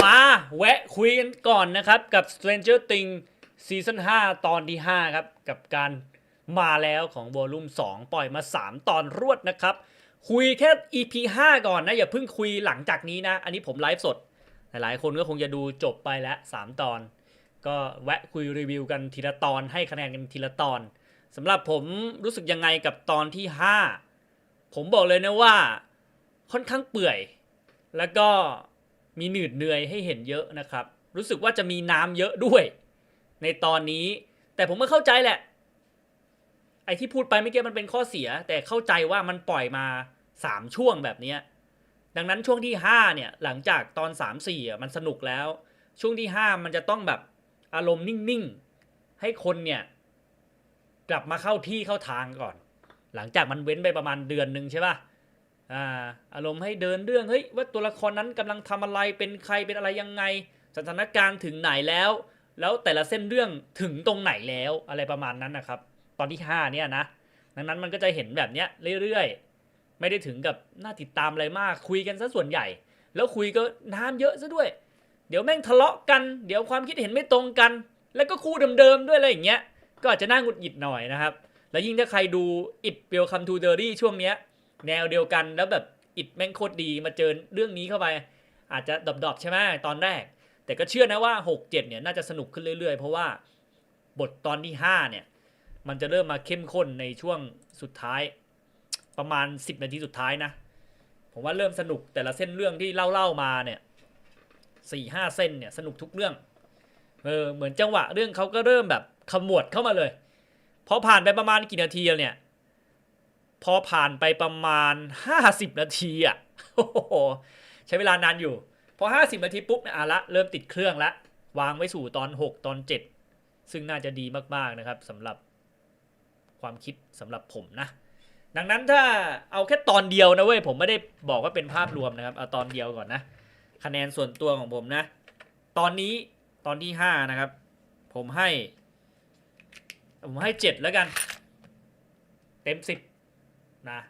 มาแวะคุยกันก่อนนะครับ กับ Stranger Things ซีซั่น5ตอนที่ 5 ครับ กับการมาแล้วของวอลลุ่ม2 ปล่อยมา 3 ตอนรวดนะครับ คุยแค่ EP 5 ก่อนนะ อย่าเพิ่งคุยหลังจากนี้นะ อันนี้ผมไลฟ์สด หลายๆคนก็คงจะดูจบไปแล้ว 3 ตอน ก็แวะคุยรีวิวกันทีละตอนให้คะแนนกันทีละตอนสำหรับผมรู้สึกยังไงกับตอนที่ 5 ผมบอกเลยนะว่าค่อนข้างเปื่อย แล้วก็ มีหนืดเหนื่อยให้เห็นเยอะนะครับ รู้สึกว่าจะมีน้ำเยอะด้วย ในตอนนี้ แต่ผมก็เข้าใจแหละ ไอ้ที่พูดไปเมื่อกี้มันเป็นข้อเสีย แต่เข้าใจว่ามันปล่อยมาสามช่วงแบบเนี้ยดังนั้นช่วงที่ห้าเนี่ยหลังจากตอนสามสี่มันสนุกแล้ว ช่วงที่ห้ามันจะต้องแบบอารมณ์นิ่งๆ ให้คนเนี่ยกลับมาเข้าที่เข้าทางก่อน หลังจากมันเว้นไปประมาณเดือนหนึ่งใช่ป่ะ อ่าอารมณ์ให้เดินเรื่องเฮ้ยว่าตัวละครนั้นกำลังทำอะไรเป็นใครเป็นอะไรยังไง สถานการณ์ถึงไหนแล้ว แล้วแต่ละเส้นเรื่องถึงตรงไหนแล้วอะไรประมาณนั้นนะครับ ตอนที่ห้าเนี่ยนะดังนั้นมันก็จะเห็นแบบเนี้ยเรื่อยๆ ไม่ได้ถึงกับน่าติดตามอะไรมากคุยกันซะส่วนใหญ่ แล้วคุยก็น้ำเยอะซะด้วย เดี๋ยวแม่งทะเลาะกัน เดี๋ยวความคิดเห็นไม่ตรงกัน แล้วก็คู่เดิมๆด้วยอะไรอย่างเงี้ยก็อาจจะน่าหงุดหงิดหน่อยนะครับ แล้วยิ่งถ้าใครดู It Welcome to Derry ช่วงเนี้ย แนวเดียวกันแล้วแบบอิดแม่งโคตรดีมาเจอเรื่องนี้เข้าไป อาจจะดอบๆใช่ไหมตอนแรก แต่ก็เชื่อนะว่า 6 7 เนี่ยน่าจะสนุกขึ้นเรื่อยๆ เพราะว่าบทตอนที่ 5 เนี่ย มันจะเริ่มมาเข้มข้นในช่วงสุดท้าย ประมาณ 10 นาทีสุดท้ายนะ ผมว่าเริ่มสนุกแต่ละเส้นเรื่องที่เล่าๆมาเนี่ยสี่ห้าเส้นเนี่ยสนุกทุกเรื่องเออเหมือนจังหวะเรื่องเขาก็เริ่มแบบขมวดเข้ามาเลยพอผ่านไปประมาณกี่นาทีเนี่ย พอผ่านไปประมาณ 50 นาทีอะโอ้โหใช้เวลานานอยู่ พอ 50 นาทีปุ๊บเนี่ยอะละเริ่มติดเครื่องละ วางไว้สู่ตอน 6 ตอน 7 ซึ่งน่าจะดีมาก ๆ นะครับสำหรับความคิดสำหรับผมนะ ดังนั้นถ้าเอาแค่ตอนเดียวนะเว้ย ผมไม่ได้บอกว่าเป็นภาพรวมนะครับ เอาตอนเดียวก่อนนะ คะแนนส่วนตัวของผมนะ ตอนนี้ตอนที่ 5 นะครับ ผมให้ ผมให้ 7 แล้วกัน เต็ม 10 นะ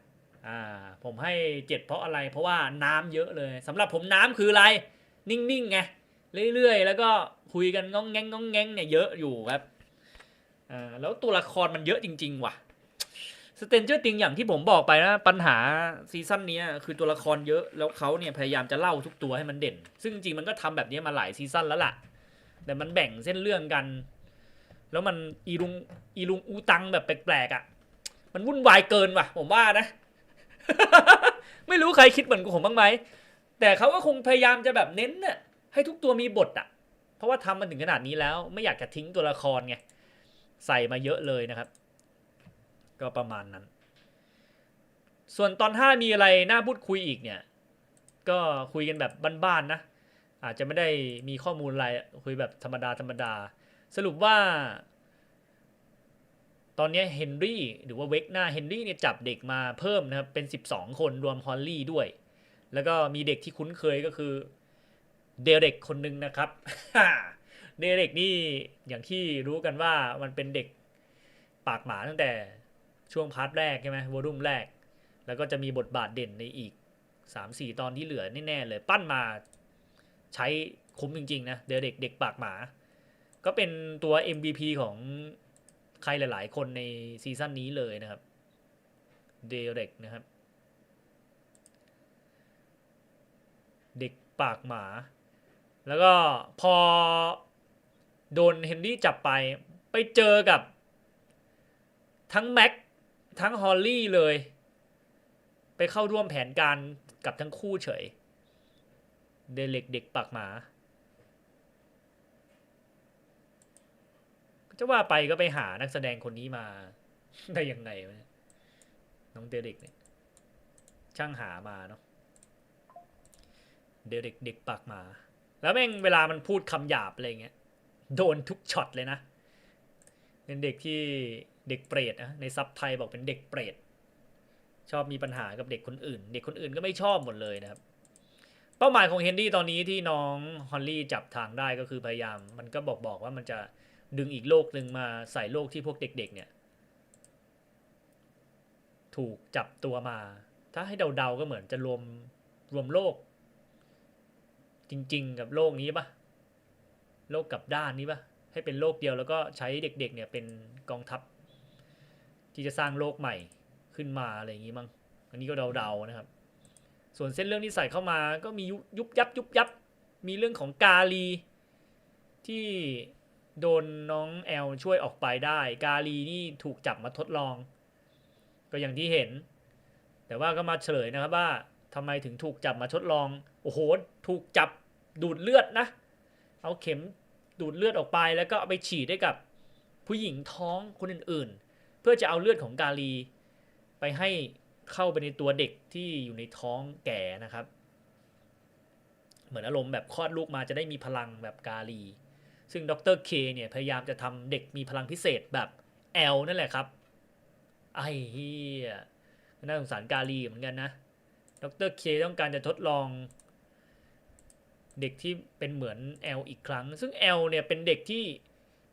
อ่าผมให้เจ็ดเพราะอะไรเพราะว่าน้ำเยอะเลยสำหรับผมน้ำคืออะไร นิ่งๆไงเรื่อยๆ แล้วก็คุยกันง้องแงงง้องแงงเนี่ยเยอะอยู่ครับอ่าแล้วตัวละครมันเยอะจริง ๆ ว่ะสเตนเจอร์ติงอย่างที่ผมบอกไปนะปัญหาซีซั่นนี้คือตัวละครเยอะแล้วเขาเนี่ยพยายามจะเล่าทุกตัวให้มันเด่น ซึ่งจริงมันก็ทำแบบนี้มาหลายซีซั่นแล้วล่ะ แต่มันแบ่งเส้นเรื่องกัน แล้วมันอีลุงอีลุงอูตังแบบแปลกๆอะ มันวุ่นวายเกินว่ะ ผมว่านะ ไม่รู้ใครคิดเหมือนผมบ้างไหม แต่เขาก็คงพยายามจะแบบเน้นน่ะให้ทุกตัวมีบทอะ เพราะว่าทำมันถึงขนาดนี้แล้ว ไม่อยากจะทิ้งตัวละครไง ใส่มาเยอะเลยนะครับ ก็ประมาณนั้น ส่วนตอนห้ามีอะไรน่าพูดคุยอีกเนี่ย ก็คุยกันแบบบ้านๆนะ อาจจะไม่ได้มีข้อมูลอะไรคุยแบบธรรมดาธรรมดา สรุปว่า ตอนนี้เฮนรี่หรือว่าเวกหน้าเฮนรี่เนี่ยจับเด็กมาเพิ่มนะครับ เป็น 12 คนรวมฮอลลี่ด้วย แล้วก็มีเด็กที่คุ้นเคยก็คือเดเร็กคนหนึ่งนะครับ เดเร็กนี่อย่างที่รู้กันว่ามันเป็นเด็กปากหมาตั้งแต่ช่วงพาร์ทแรกใช่ไหมวอลุ่มแรก แล้วก็จะมีบทบาทเด่นในอีก 3-4 ตอนที่เหลือแน่ๆเลย ปั้นมาใช้คุ้มจริงๆนะเดเร็กเด็กปากหมา ก็เป็นตัว MVP ของ ใครหลาย ๆ คนในซีซั่นนี้เลยนะครับเดเร็กนะครับ เด็กปากหมา แล้วก็พอโดนเฮนรี่จับไปไปเจอกับ ทั้งแม็กทั้งฮอลลี่เลย ไปเข้าร่วมแผนการกับทั้งคู่เฉย เดเร็กเด็กปากหมา จะว่าไปก็ไปหานักแสดงคนนี้มา ได้ยังไงวะเนี่ยน้องเดเร็กเนี่ย ช่างหามาเนาะเดเร็กเด็กปากหมา แล้วแม่งเวลามันพูดคำหยาบอะไรเงี้ยโดนทุกช็อตเลยนะ เป็นเด็กที่เด็กเปรตนะในซับไทยบอกเป็นเด็กเปรตชอบมีปัญหากับเด็กคนอื่น เด็กคนอื่นก็ไม่ชอบหมดเลยนะครับ เป้าหมายของเฮนรี่ตอนนี้ที่น้องฮอลลี่จับทางได้ก็คือพยายาม มันก็บอกบอกว่ามันจะ ดึงอีกโลกหนึ่งมาใส่โลกที่พวกเด็ก ๆ เนี่ย ถูกจับตัวมา ถ้าให้เดาๆก็เหมือนจะรวมรวมโลก จริง ๆ กับโลกนี้ปะโลกกับด้านนี้ปะให้เป็นโลกเดียวแล้วก็ใช้เด็ก ๆ เนี่ยเป็นกองทัพ ที่จะสร้างโลกใหม่ขึ้นมาอะไรอย่างงี้มั้งอันนี้ก็เดาๆนะครับ ส่วนเส้นเรื่องที่ใส่เข้ามาก็มียุบยับยุบยับ มีเรื่องของกาลีที่ โดนน้องแอลช่วยออกไปได้ กาลีนี่ถูกจับมาทดลอง ก็อย่างที่เห็น แต่ว่าก็มาเฉลยนะครับว่าทำไมถึงถูกจับมาทดลอง โอ้โห ถูกจับดูดเลือดนะ เอาเข็มดูดเลือดออกไปแล้วก็เอาไปฉีดให้กับผู้หญิงท้องคนอื่นๆ เพื่อจะเอาเลือดของกาลี ไปให้เข้าไปในตัวเด็กที่อยู่ในท้องแก่นะครับ เหมือนอารมณ์แบบคลอดลูกมาจะได้มีพลังแบบกาลี ซึ่งดรเคเนี่ยพยายามจะทำเด็กมีพลังพิเศษแบบแอลนั่นแหละครับ ไอ้เฮียน่าสงสารกาลีเหมือนกันนะ ดรเคต้องการจะทดลองเด็กที่เป็นเหมือนแอลอีกครั้ง ซึ่งแอลเนี่ยเป็นเด็กที่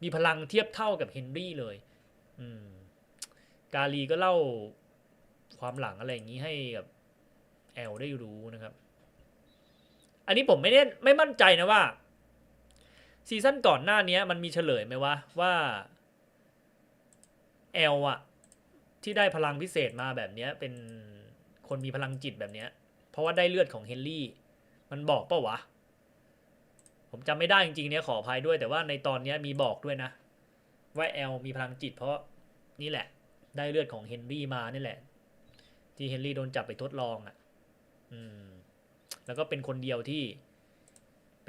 มีพลังเทียบเท่ากับเฮนรี่เลย อืม กาลีก็เล่าความหลังอะไรอย่างนี้ให้กับแอลได้รู้นะครับ อันนี้ผมไม่ได้ไม่มั่นใจนะว่า ซีซั่นก่อนหน้านี้มันมีเฉลยไหมว่าว่าแอลอะที่ได้พลังพิเศษมาแบบนี้เป็นคนมีพลังจิตแบบนี้เพราะว่าได้เลือดของเฮนรี่ มันบอกเปล่าวะ ผมจำไม่ได้จริงๆเนี่ยขออภัยด้วยแต่ว่าในตอนนี้มีบอกด้วยนะ ว่าแอลมีพลังจิต เพราะนี่แหละ ได้เลือดของเฮนรี่มานี่แหละ ที่เฮนรี่โดนจับไปทดลองอะ่ะ อืม แล้วก็เป็นคนเดียวที่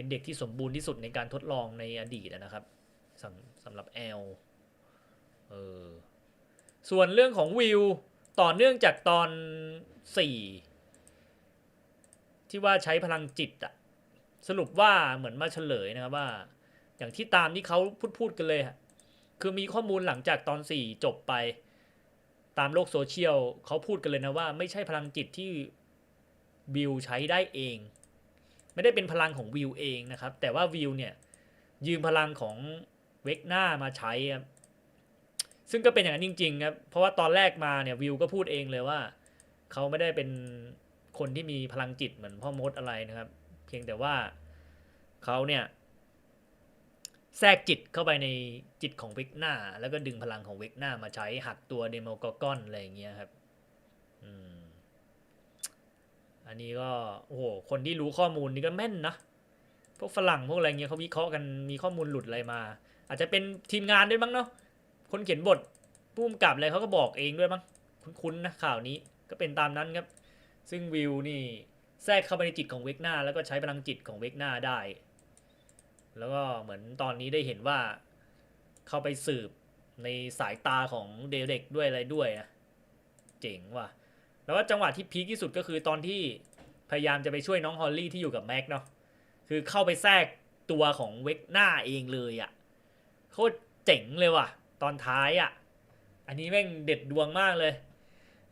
เป็นเด็กที่สมบูรณ์ที่สุดในการทดลองในอดีตนะครับสำสำหรับแอลเออส่วนเรื่องของวิวต่อเนื่องจากตอนสี่ที่ว่าใช้พลังจิตอะสรุปว่าเหมือนมาเฉลยนะครับว่า อย่างที่ตามที่เขาพูดพูดกันเลยคือมีข้อมูลหลังจากตอนสี่จบไป ตามโลกโซเชียลเขาพูดกันเลยนะว่า ไม่ใช่พลังจิตที่วิวใช้ได้เอง ไม่ได้เป็นพลังของวิวเองนะครับ แต่ว่าวิวเนี่ยยืมพลังของเวกหน้ามาใช้ครับซึ่งก็เป็นอย่างนั้นจริงๆครับเพราะว่าตอนแรกมาเนี่ยวิวก็พูดเองเลยว่าเขาไม่ได้เป็นคนที่มีพลังจิตเหมือนพ่อมดอะไรนะครับ เพียงแต่ว่าเขาเนี่ยแทรกจิตเข้าไปในจิตของเวกหน้า แล้วก็ดึงพลังของเวกหน้ามาใช้หักตัวเดโมกอกอนอะไรอย่างเงี้ยครับ อืม อันนี้ก็โอ้โหคนที่รู้ข้อมูลนี่ก็แม่นนะพวกฝรั่งพวกอะไรเงี้ยเขาวิเคราะห์กันมีข้อมูลหลุดอะไรมา อาจจะเป็นทีมงานด้วยมั้งเนาะคนเขียนบทผู้กำกับอะไรเขาก็บอกเองด้วยมั้งคุ้นๆนะข่าวนี้ก็เป็นตามนั้นครับ ซึ่งวิวนี่แทรกเข้าไปในจิตของเวกหน้า แล้วก็ใช้พลังจิตของเวกหน้าได้ แล้วก็เหมือนตอนนี้ได้เห็นว่า เข้าไปสืบในสายตาของเดเด็กด้วยอะไรด้วยนะเจ๋งว่ะ แล้วก็จังหวะที่พีคที่สุดก็คือตอนที่พยายามจะไปช่วยน้องฮอลลี่ที่อยู่กับแม็กเนาะคือเข้าไปแทรกตัวของเวกหน้าเองเลยอะ่ะโคตรเจ๋งเลยว่ะ ตอนท้ายอะ่ะ อันนี้แม่งเด็ดดวงมากเลย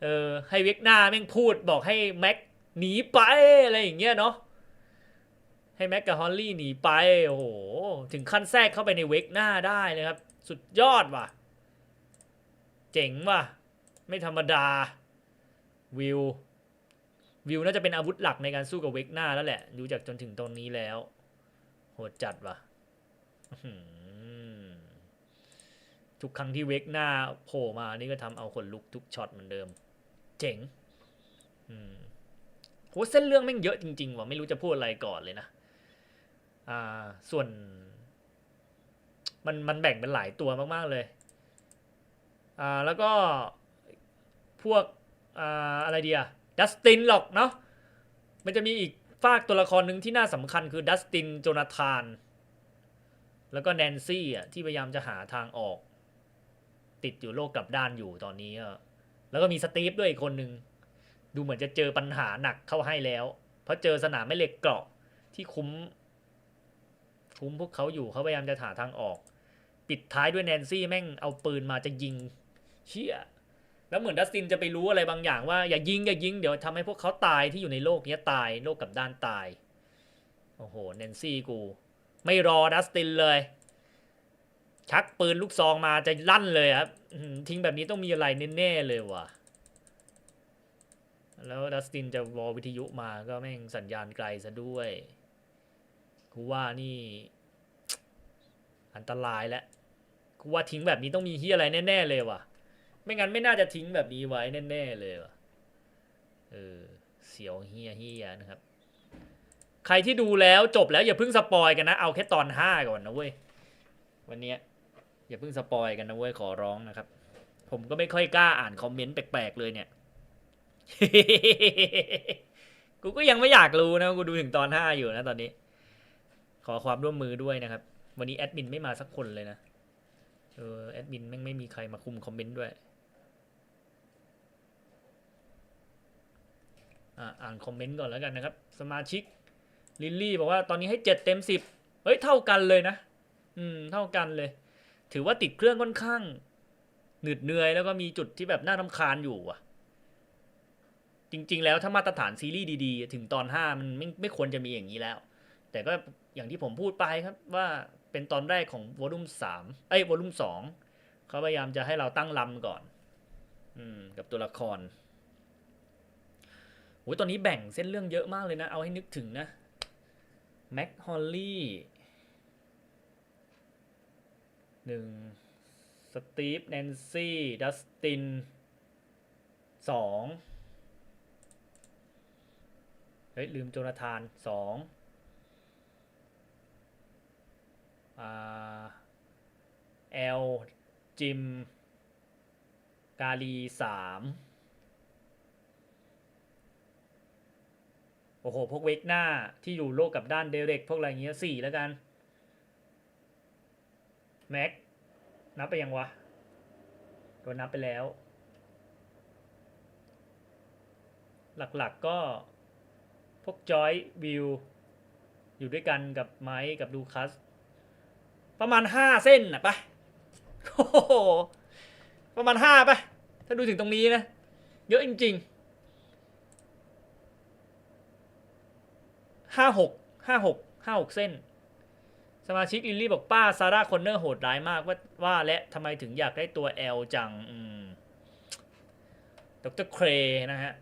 เออให้เวกหน้าแม่งพูดบอกให้แม็กหนีไปอะไรอย่างเงี้ยเนาะให้แม็กกับฮอลลี่หนีไปโอ้โหถึงขั้นแทรกเข้าไปในเวกหน้าได้เลยครับ สุดยอดว่ะ เจ๋งว่ะ ไม่ธรรมดา วิววิวน่าจะเป็นอาวุธหลักในการสู้กับเวกหน้าแล้วแหละดูจากจนถึงตรงนี้แล้ว โหดจัดว่ะทุกครั้งที่เวกหน้าโผล่มานี่ก็ทำเอาขนลุกทุกช็อตเหมือนเดิม เจ๋งโหเส้นเรื่องแม่งเยอะจริง ๆว่ะไม่รู้จะพูดอะไรก่อนเลยนะอ่า ส่วน มันมันแบ่งเป็นหลายตัวมาก ๆ เลย อ่าแล้วก็พวก อะไรเดีอะดัสตินหรอกเนาะมันจะมีอีกฝากตัวละครหนึ่งที่น่าสำคัญคือดัสตินโจนาธาน แล้วก็แนนซี่อะที่พยายามจะหาทางออก ติดอยู่โลกกลับด้านอยู่ตอนนี้แล้วก็มีสตีฟด้วยอีกคนหนึ่งดูเหมือนจะเจอปัญหาหนักเข้าให้แล้ว เพราะเจอสนามแม่เหล็กเกราะที่คุ้ม คุ้มพวกเขาอยู่เขาพยายามจะหาทางออก ปิดท้ายด้วยแนนซี่แม่งเอาปืนมาจะยิงเชี่ย แล้วเหมือนดัสตินจะไปรู้อะไรบางอย่างว่าอย่ายิงอย่ายิงเดี๋ยวทำให้พวกเขาตายที่อยู่ในโลกนี้ตายโลกกับด้านตาย โอ้โหแนนซี่กู ไม่รอดัสตินเลย ชักปืนลูกซองมาจะลั่นเลยครับทิ้งแบบนี้ต้องมีอะไรแน่ๆเลยว่ะ แล้วดัสตินจะวอวิทยุมาก็แม่งสัญญาณไกลซะด้วยกูว่านี่ อันตรายแล้วกูว่าทิ้งแบบนี้ต้องมีเฮียอะไรแน่ๆเลยว่ะ ไม่งั้นไม่น่าจะทิ้งแบบนี้ไว้แน่ๆเลยว่ะเออเสียวเฮียเฮียนะครับ ใครที่ดูแล้วจบแล้วอย่าเพิ่งสปอยกันนะ เอาแค่ตอนห้าก่อนนะเว้ยวันนี้อย่าเพิ่งสปอยกันนะเว้ยขอร้องนะครับ ผมก็ไม่ค่อยกล้าอ่านคอมเมนต์แปลกๆเลยเนี่ยกูก็ยังไม่อยากรู้นะกูดูถึงตอนห้าอยู่นะตอนนี้ ขอความร่วมมือด้วยนะครับ วันนี้แอดมินไม่มาสักคนเลยนะเออแอดมินแม่งไม่มีใครมาคุมคอมเมนต์ด้วย อ่านคอมเมนต์ก่อนแล้วกันนะครับ สมาชิกลิลลี่บอกว่าตอนนี้ให้เจ็ดเต็มสิบเฮ้ยเท่ากันเลยนะ อืมเท่ากันเลย ถือว่าติดเครื่องค่อนข้างหนืดเหนื่อยแล้วก็มีจุดที่แบบน่ารำคาญอยู่อะ จริง ๆ แล้วถ้ามาตรฐานซีรีส์ดีๆ ถึงตอนห้ามันไม่ไม่ควรจะมีอย่างนี้แล้ว แต่ก็อย่างที่ผมพูดไปครับว่าเป็นตอนแรกของวอลุ่มสามเอ้ยวอลุ่มสองเขาพยายามจะให้เราตั้งลำก่อน อืม กับตัวละคร ยตอนนี้แบ่งเส้นเรื่องเยอะมากเลยนะ เอาให้นึกถึงนะแม็กฮอลลี่หนึ่งสตีฟแนนซี่ดัสตินสองเฮ้ย ลืมโจนาธานสองแอลจิม กาลีสาม โอ้โห พวกเวกหน้าที่อยู่โลกกับด้านเดเร็กพวกอะไรเงี้ยสี่แล้วกัน แม็ก นับไปยังวะโดนนับไปแล้ว หลักๆก็ พวกจอยวิว อยู่ด้วยกันกับไมค์กับลูคัส ประมาณห้าเส้นนะปะโอ้โห ประมาณห้าปะถ้าดูถึงตรงนี้นะ เยอะจริง ๆ ห้าหกห้าหกห้าหกเส้น สมาชิกลิลลี่บอกป้าซาร่าคอนเนอร์โหดร้ายมากว่าว่าและทำไมถึงอยากได้ตัวแอลจังอืมดรเครนะฮะ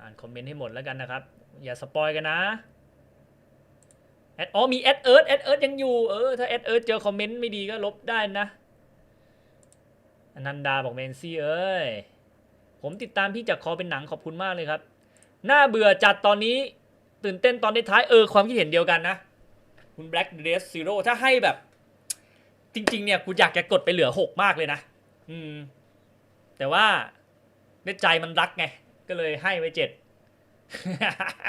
อ่านคอมเมนต์ให้หมดแล้วกันนะครับ อย่าสปอยกันนะแอดอ๋อมีแอดเอิร์ดแอดเอิร์ดยังอยู่ เออ ถ้าแอดเอิร์ดเจอคอมเมนต์ไม่ดีก็ลบได้นะ นันดาบอกเมนซี่เอ้ย ผมติดตามพี่จากคอเป็นหนังขอบคุณมากเลยครับ น่าเบื่อจัดตอนนี้ ตื่นเต้นตอนท้ายเออความคิดเห็นเดียวกันนะ คุณ Black Dress Zero ถ้าให้แบบ จริง ๆ เนี่ยกูอยากจะกดไปเหลือหกมากเลยนะ อืม แต่ว่าในใจมันรักไง ก็เลยให้ไว้เจ็ด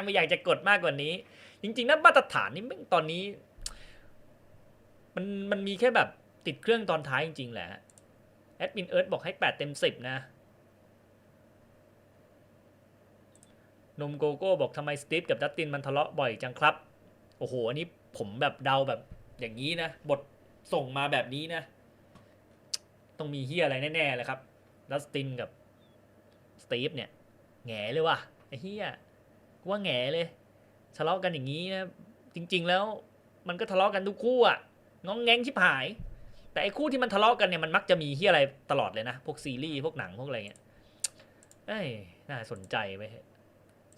ไม่อยากจะกดมากกว่านี้ จริง ๆนะมาตรฐานนี่แม่งตอนนี้ มันมันมีแค่แบบติดเครื่องตอนท้ายจริงๆแหละ แอดมินเอิร์ธบอกให้แปดเต็มสิบนะ นมโกโก้บอกทำไมสตีฟกับดัตตินมันทะเลาะบ่อยจังครับ โอ้โห อันนี้ผมแบบเดาแบบอย่างนี้นะ บทส่งมาแบบนี้นะ ต้องมีเฮียอะไรแน่ๆเลยครับ ดัสตินกับสตีฟเนี่ย แง่เลยว่ะไอ้เฮียกูว่าแง่เลย ทะเลาะกันอย่างนี้นะ จริง ๆ แล้วมันก็ทะเลาะกันทุกคู่อะง้องแง้งชิบหาย แต่ไอ้คู่ที่มันทะเลาะกันเนี่ยมันมักจะมีเฮียอะไรตลอดเลยนะ พวกซีรีส์พวกหนังพวกอะไรเงี้ยเอ้ยน่าสนใจไป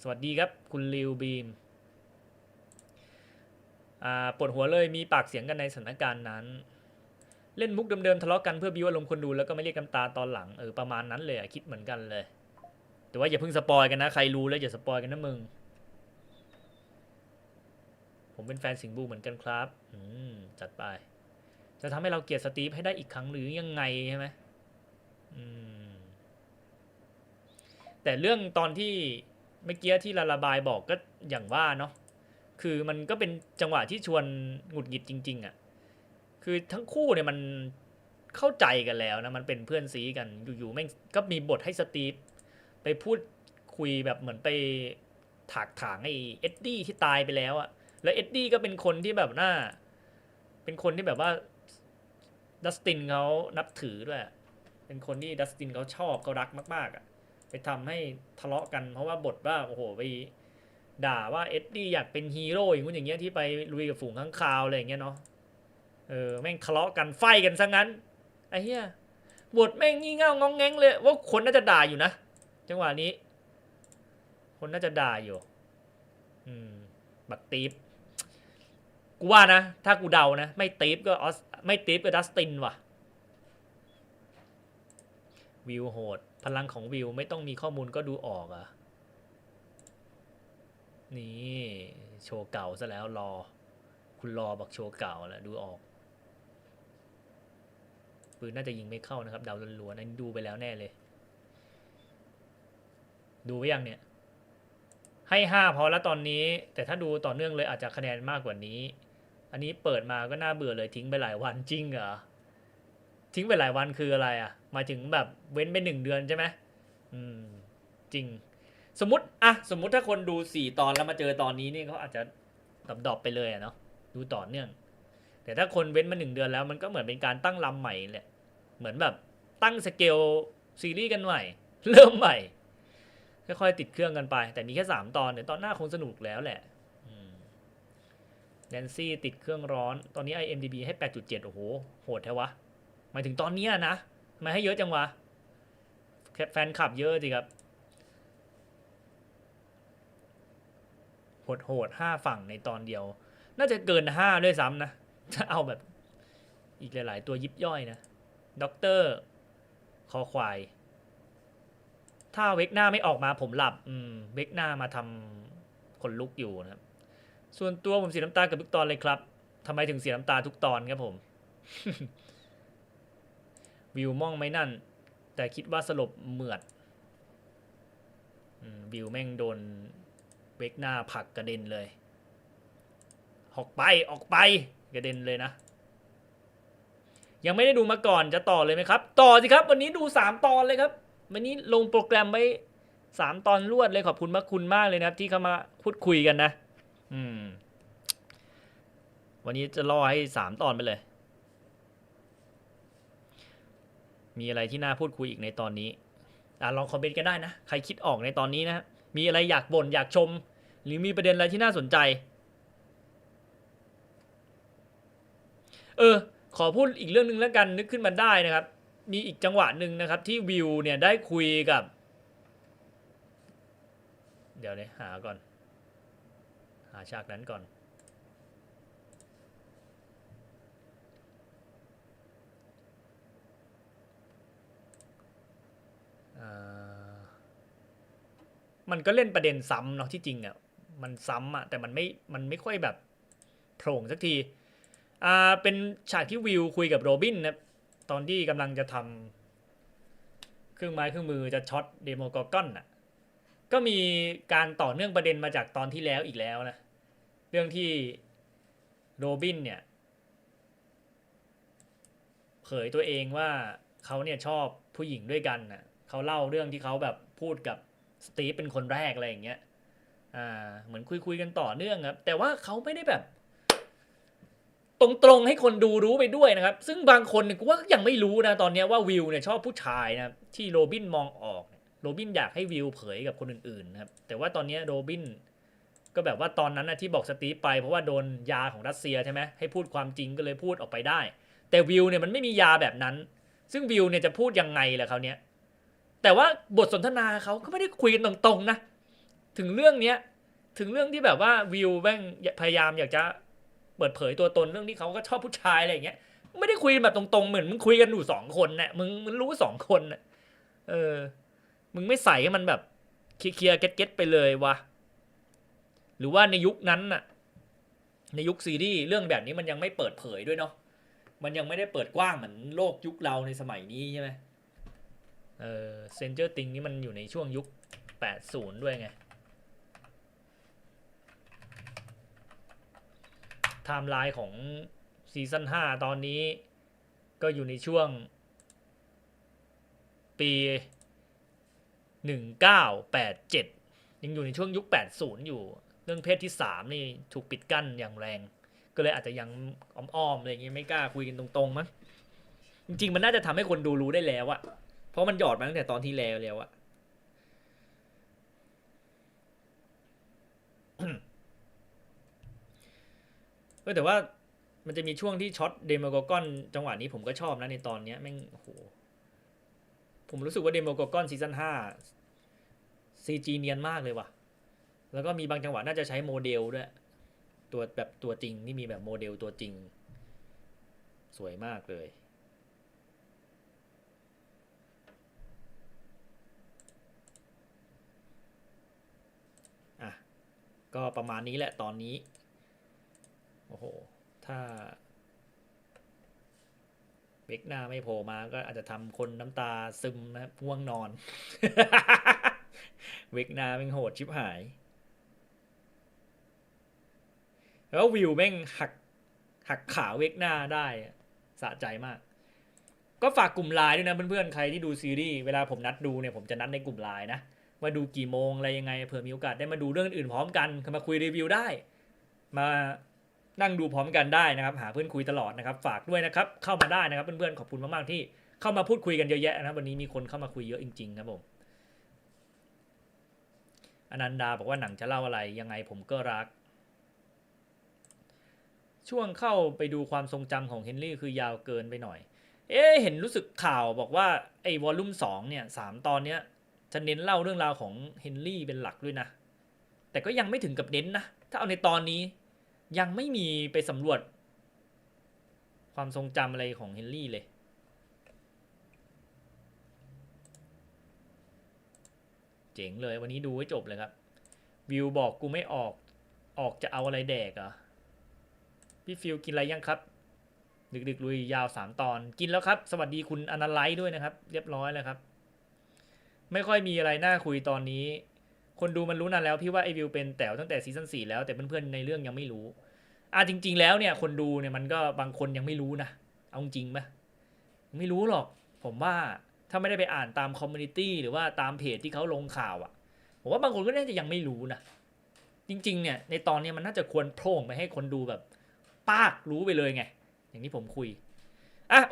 สวัสดีครับ คุณลิวบีมอ่าปวดหัวเลยมีปากเสียงกันในสถานการณ์นั้น เล่นมุกเดิมๆทะเลาะกันเพื่อบิวอารมณ์คนดูแล้วก็ไม่เรียกน้ำตาตอนหลังเออประมาณนั้นเลยคิดเหมือนกันเลย แต่ว่าอย่าเพิ่งสปอยกันนะ ใครรู้แล้วอย่าสปอยกันนะมึง ผมเป็นแฟนสิงห์บูเหมือนกันครับอืมจัดไป จะทำให้เราเกลียดสตีฟให้ได้อีกครั้งหรือยังไงใช่ไหมแต่เรื่องตอนที่เมื่อกี้ที่ลาลาบายบอกก็อย่างว่าเนาะคือมันก็เป็นจังหวะที่ชวนหงุดหงิดจริง ๆอะ่ะคือทั้งคู่เนี่ยมันเข้าใจกันแล้วนะมันเป็นเพื่อนซีกันอยู่ๆแม่งก็มีบทให้สตีฟไปพูดคุยแบบเหมือนไปถากถางไอ้เอ็ดดี้ที่ตายไปแล้วอะแล้วเอ็ดดี้ก็เป็นคนที่แบบหน่าเป็นคนที่แบบว่า ดัสตินเขานับถือด้วย เป็นคนที่ดัสตินเขาชอบเขารักมาก ๆอะ่ะ ไปทำให้ทะเลาะกันเพราะว่าบทว่าโอ้โหไปด่าว่าเอ็ดดี้อยากเป็นฮีโร่อย่างงู้นอย่างเงี้ยที่ไปลุยกับฝูงข้างคาวอะไรอย่างเงี้ยเนาะเออแม่งทะเลาะกันไฟกันซะงั้นไอ้เหี้ยบทแม่งงี่เง่างองแงงเลย ว่าคนน่าจะด่าอยู่นะจังหวะนี้ คนน่าจะด่าอยู่ อืม บักตีฟกูว่านะ ถ้ากูเดานะ ไม่ตีฟก็ออส ไม่ตีฟก็ดัสตินว่ะ วิวโหด พลังของวิวไม่ต้องมีข้อมูลก็ดูออกอะนี่ โชว์เก่าซะแล้วรอ คุณรอบอกโชว์เก่าแล้วดูออก ปืนน่าจะยิงไม่เข้านะครับเดาล้วนๆอันนี้ดูไปแล้วแน่เลย ดูไปยังเนี่ย ให้ห้าพอแล้วตอนนี้ แต่ถ้าดูต่อเนื่องเลยอาจจะคะแนนมากกว่านี้ อันนี้เปิดมาก็น่าเบื่อเลยทิ้งไปหลายวันจริงเหรอทิ้งไปหลายวันคืออะไรอะมาถึงแบบเว้นไปหนึ่งเดือนใช่ไหมอืมจริง สมมติอะสมมติถ้าคนดูสี่ตอนแล้วมาเจอตอนนี้นี่เขาอาจจะดรอปๆไปเลยอะเนาะดูต่อเนื่อง แต่ถ้าคนเว้นมาหนึ่งเดือนแล้วมันก็เหมือนเป็นการตั้งลำใหม่แหละเหมือนแบบตั้งสเกลซีรีส์กันใหม่ เริ่มใหม่ค่อยๆติดเครื่องกันไป แต่มีแค่สามตอนเดี๋ยวตอนหน้าคงสนุกแล้วแหละ แนนซี่ติดเครื่องร้อน ตอนนี้ IMDB ให้ 8.7 โอ้โห โหดแท้วะ หมายถึงตอนนี้นะทำไมให้เยอะจังวะ แฟนคลับเยอะสิครับ โหดโหดห้าฝั่งในตอนเดียว น่าจะเกินห้าด้วยซ้ำนะถ้าเอาแบบอีกหลาย ๆ ตัวยิบย่อยนะ ด็อกเตอร์ คอควาย ถ้าเวกหน้าไม่ออกมาผมหลับ อืม เวกหน้ามาทำขนลุกอยู่นะครับ ส่วนตัวผมเสียน้ำตากับทุกตอนเลยครับทำไมถึงเสียน้ำตาทุกตอนครับผม วิวมองไม่นั่น แต่คิดว่าสลบเหมือดอืมวิวแม่งโดนเวกหน้าผักกระเด็นเลย ออกไปออกไปกระเด็นเลยนะ ยังไม่ได้ดูมาก่อนจะต่อเลยไหมครับ ต่อสิครับ วันนี้ดูสามตอนเลยครับ วันนี้ลงโปรแกรมไว้สามตอนรวดเลยขอบคุณมากคุณมากเลยนะครับ ที่เข้ามาพูดคุยกันนะ อืม วันนี้จะรอให้สามตอนไปเลย มีอะไรที่น่าพูดคุยอีกในตอนนี้อะลองคอมเมนต์กันได้นะ ใครคิดออกในตอนนี้นะมีอะไรอยากบ่นอยากชม หรือมีประเด็นอะไรที่น่าสนใจ เออ ขอพูดอีกเรื่องหนึ่งแล้วกันนึกขึ้นมาได้นะครับ มีอีกจังหวะหนึ่งนะครับ ที่วิวเนี่ยได้คุยกับ เดี๋ยวเนี่ยหาก่อน หาฉากนั้นก่อน มันก็เล่นประเด็นซ้ำเนาะที่จริงอะ มันซ้ำอะแต่มันไม่ มันไม่ค่อยแบบโผล่สักที อ่า เป็นฉากที่วิวคุยกับโรบินนะตอนที่กำลังจะทำเครื่องไม้เครื่องมือจะช็อตเดโมกอร์กอนอะ ก็มีการต่อเนื่องประเด็นมาจากตอนที่แล้วอีกแล้วนะเรื่องที่โรบินเนี่ยเผยตัวเองว่าเขาเนี่ยชอบผู้หญิงด้วยกันน่ะเขาเล่าเรื่องที่เขาแบบพูดกับสตีฟเป็นคนแรกอะไรอย่างเงี้ยอ่าเหมือนคุยคุยกันต่อเนื่องครับ แต่ว่าเขาไม่ได้แบบ ตรงๆให้คนดูรู้ไปด้วยนะครับ ซึ่งบางคนกูว่ายังไม่รู้นะตอนเนี้ยว่าวิวเนี่ยชอบผู้ชายนะที่โรบินมองออก โรบินอยากให้วิวเผยกับคนอื่นๆนะครับแต่ว่าตอนนี้โรบินก็แบบว่าตอนนั้นนะที่บอกสตีฟไปเพราะว่าโดนยาของรัสเซียใช่ไหมให้พูดความจริงก็เลยพูดออกไปได้ แต่วิวเนี่ยมันไม่มียาแบบนั้น ซึ่งวิวเนี่ยจะพูดยังไงล่ะเขาเนี้ยแต่ว่าบทสนทนาเขาก็ไม่ได้คุยกันตรงๆนะถึงเรื่องเนี้ยถึงเรื่องที่แบบว่าวิวแม่งพยายามอยากจะเปิดเผยตัวตนเรื่องที่เขาก็ชอบผู้ชายอะไรอย่างเงี้ยไม่ได้คุยแบบตรงๆเหมือนมึงคุยกันอยู่สองคนนะ่ะมึงมึงรู้สองคนน่ะเออ มึงไม่ใส่ให้มันแบบเคลียร์ๆเก็ตๆไปเลยวะหรือว่าในยุคนั้นน่ะ ในยุคซีรีส์เรื่องแบบนี้มันยังไม่เปิดเผยด้วยเนาะมันยังไม่ได้เปิดกว้างเหมือนโลกยุคเราในสมัยนี้ใช่ไหมเออเซนเจอร์ติงนี่มันอยู่ในช่วงยุค 80 ด้วยไงไทม์ไลน์ของซีซั่น5ตอนนี้ก็อยู่ในช่วงปี 1987 ยังอยู่ในช่วงยุค 80 อยู่ เรื่องเพศที่ 3 นี่ถูกปิดกั้นอย่างแรง ก็เลยอาจจะยังอ้อมๆอะไรอย่างเงี้ยไม่กล้าคุยกันตรงๆมั้งจริงๆ มันน่าจะทำให้คนดูรู้ได้แล้วอะเพราะมันหยอดมาตั้งแต่ตอนที่แล้วแล้วอะแต่ว่ามันจะมีช่วงที่ช็อตเดโมโกกอนจังหวะนี้ผมก็ชอบนะในตอนเนี้ยแม่งโอ้โหผมรู้สึกว่าเดโมโกกอนซีซั่นห้า ซีจีเนียนมากเลยว่ะ แล้วก็มีบางจังหวะน่าจะใช้โมเดลด้วย ตัวแบบตัวจริงที่มีแบบโมเดลตัวจริง สวยมากเลย อะ ก็ประมาณนี้แหละตอนนี้ โอ้โห ถ้าเบกหน้าไม่โผล่มาก็อาจจะทำคนน้ำตาซึมนะง่วงนอน เวกนาแม่งโหดชิบหาย แล้ววิวแม่งหักหักขาเวกนาได้อะสะใจมาก ก็ฝากกลุ่มไลน์ด้วยนะเพื่อนๆ ใครที่ดูซีรีส์เวลาผมนัดดูเนี่ยผมจะนัดในกลุ่มไลน์นะว่าดูกี่โมงอะไรยังไงเผื่อมีโอกาสได้มาดูเรื่องอื่นพร้อมกันมาคุยรีวิวได้ มานั่งดูพร้อมกันได้นะครับ หาเพื่อนคุยตลอดนะครับ ฝากด้วยนะครับ เข้ามาได้นะครับเพื่อนๆขอบคุณมากๆที่เข้ามาพูดคุยกันเยอะแยะนะวันนี้มีคนเข้ามาคุยเยอะจริงๆครับผม อนันดาบอกว่าหนังจะเล่าอะไรยังไงผมก็รัก ช่วงเข้าไปดูความทรงจำของเฮนรี่คือยาวเกินไปหน่อย เอ๊ะเห็นรู้สึกข่าวบอกว่าไอ้วอลลุ่มสองเนี่ยสามตอนเนี้ยจะเน้นเล่าเรื่องราวของเฮนรี่เป็นหลักด้วยนะ แต่ก็ยังไม่ถึงกับเน้นนะ ถ้าเอาในตอนนี้ยังไม่มีไปสำรวจ ความทรงจำอะไรของเฮนรี่เลย เจ๋งเลยวันนี้ดูให้จบเลยครับ วิวบอกกูไม่ออก ออกจะเอาอะไรแดกอะพี่ฟิลกินอะไรยังครับ ดึกๆลุยยาวสามตอน กินแล้วครับ สวัสดีคุณอนาไลท์ด้วยนะครับ เรียบร้อยแล้วครับ ไม่ค่อยมีอะไรน่าคุยตอนนี้ คนดูมันรู้นานแล้วพี่ว่าไอวิวเป็นแต๋วตั้งแต่ซีซั่นสี่แล้วแต่เพื่อนๆในเรื่องยังไม่รู้อะจริง ๆ แล้วเนี่ย คนดูเนี่ยมันก็บางคนยังไม่รู้นะเอาจริงไหมไม่รู้หรอก ผมว่า ถ้าไม่ได้ไปอ่านตามคอมมูนิตี้หรือว่าตามเพจที่เขาลงข่าวอะ่ะผมว่าบางคนก็น่าจะยังไม่รู้นะจริง ๆ เนี่ยในตอนเนี้ยมันน่าจะควรโพร่งไปให้คนดูแบบปากรู้ไปเลยไง อย่างที่ผมคุยอะโอ